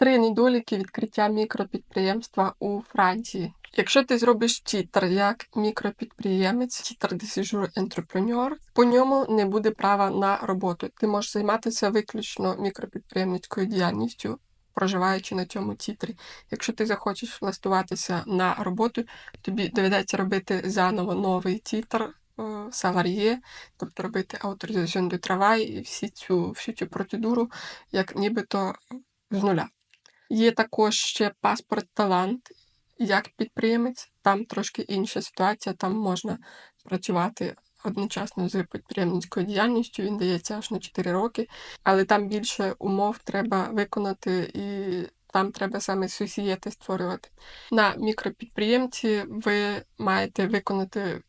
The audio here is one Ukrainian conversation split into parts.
Три недоліки відкриття мікропідприємства у Франції. Якщо ти зробиш тітр як мікропідприємець, тітр séjour entrepreneur, по ньому не буде права на роботу. Ти можеш займатися виключно мікропідприємницькою діяльністю, проживаючи на цьому тітрі. Якщо ти захочеш влаштуватися на роботу, тобі доведеться робити заново новий тітр е, саларіє, тобто робити авторизаціон до travail і всі цю, всю цю процедуру, як нібито з нуля. Є також ще паспорт талант як підприємець. Там трошки інша ситуація, там можна працювати одночасно з підприємницькою діяльністю, він дається аж на 4 роки, але там більше умов треба виконати і там треба саме сусієти створювати. На мікропідприємці ви маєте виконати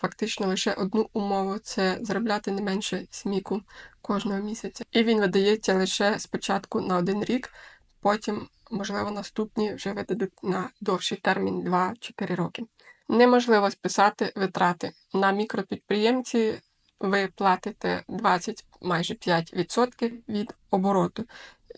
фактично лише одну умову це заробляти не менше сміку кожного місяця. І він видається лише спочатку на один рік, потім, можливо, наступні вже видадуть на довший термін 2-4 роки. Неможливо списати витрати. На мікропідприємці ви платите 20, майже 5% від обороту.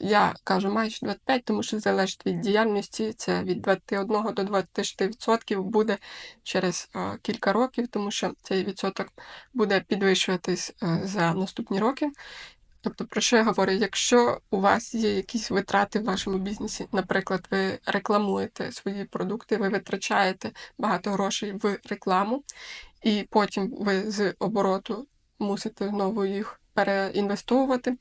Я кажу майже 25, тому що залежить від діяльності, це від 21 до 26% буде через е, кілька років, тому що цей відсоток буде підвищуватись е, за наступні роки. Тобто, про що я говорю? Якщо у вас є якісь витрати в вашому бізнесі, наприклад, ви рекламуєте свої продукти, ви витрачаєте багато грошей в рекламу, і потім ви з обороту мусите знову їх переінвестовувати.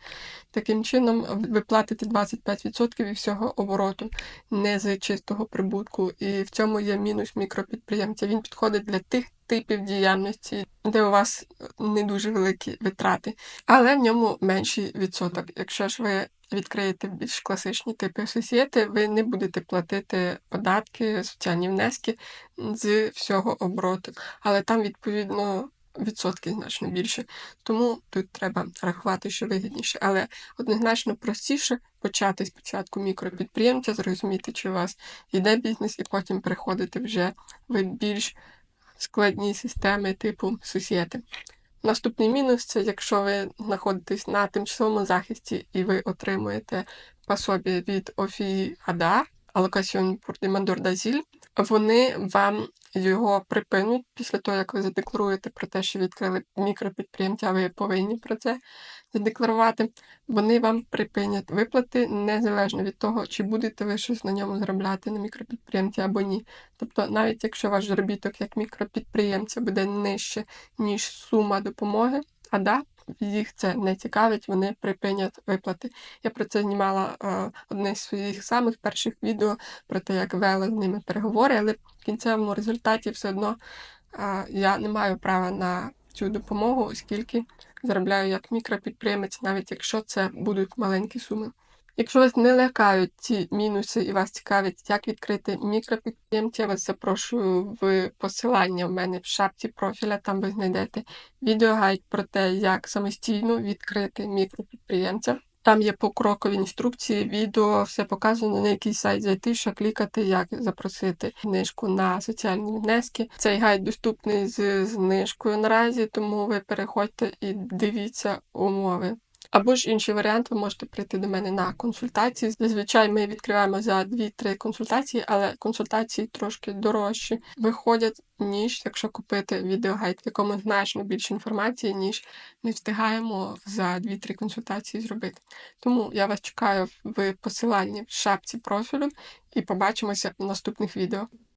Таким чином, ви платите 25% від всього обороту, не з чистого прибутку. І в цьому є мінус мікропідприємця. Він підходить для тих типів діяльності, де у вас не дуже великі витрати, але в ньому менший відсоток. Якщо ж ви відкриєте більш класичні типи сусієти, ви не будете платити податки, соціальні внески з всього обороту. Але там, відповідно, відсотки значно більше. Тому тут треба рахувати, що вигідніше. Але однозначно простіше почати спочатку мікропідприємця, зрозуміти, чи у вас йде бізнес, і потім переходити вже в більш складні системи типу сусіди. Наступний мінус це якщо ви знаходитесь на тимчасовому захисті і ви отримуєте пособі від ОФІ Адар, Алокаціон pour Дазіль. Вони вам його припинять після того, як ви задекларуєте про те, що відкрили мікропідприємця, ви повинні про це задекларувати. Вони вам припинять виплати незалежно від того, чи будете ви щось на ньому заробляти на мікропідприємці або ні. Тобто, навіть якщо ваш заробіток як мікропідприємця буде нижче, ніж сума допомоги, а да, їх це не цікавить, вони припинять виплати. Я про це знімала одне з своїх самих перших відео про те, як вели з ними переговори, але в кінцевому результаті все одно я не маю права на цю допомогу, оскільки заробляю як мікропідприємець, навіть якщо це будуть маленькі суми. Якщо вас не лякають ці мінуси і вас цікавить, як відкрити мікропідприємця, вас запрошую в посилання в мене в шапці профіля, там ви знайдете відеогайд про те, як самостійно відкрити мікропідприємця. Там є покрокові інструкції, відео, все показано, на який сайт зайти, що клікати, як запросити знижку на соціальні внески. Цей гайд доступний з знижкою наразі, тому ви переходьте і дивіться умови. Або ж інший варіант, ви можете прийти до мене на консультації. Зазвичай ми відкриваємо за 2-3 консультації, але консультації трошки дорожчі виходять, ніж якщо купити відеогайд, в якому значно більше інформації, ніж ми встигаємо за 2-3 консультації зробити. Тому я вас чекаю в посиланні в шапці профілю і побачимося в наступних відео.